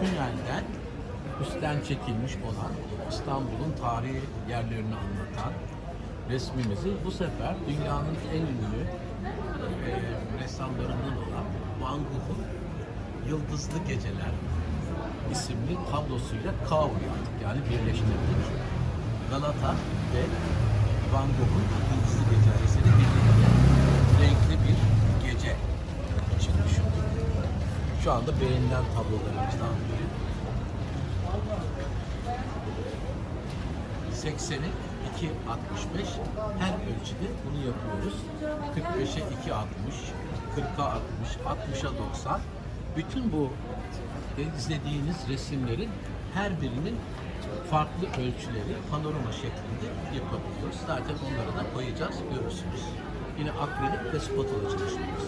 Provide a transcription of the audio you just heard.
tünelden üstten çekilmiş olan İstanbul'un tarihi yerlerini anlatan resmimizi bu sefer dünyanın en ünlü e, ressamlarından olan Van Gogh'un Yıldızlı Geceler isimli tablosuyla K yaptık. Yani birleştirdik. Galata ve Van Gogh'un Yıldızlı Geceler birlikte Şu anda beğenilen tablolarımızdan biri. 80'i 2.65 her ölçüde bunu yapıyoruz. 45'e 2.60, 40'a 60, 60'a 90. Bütün bu izlediğiniz resimlerin her birinin farklı ölçüleri panorama şeklinde yapabiliyoruz. Zaten onları da koyacağız, görürsünüz. Yine akrilik ve spatula çalışıyoruz.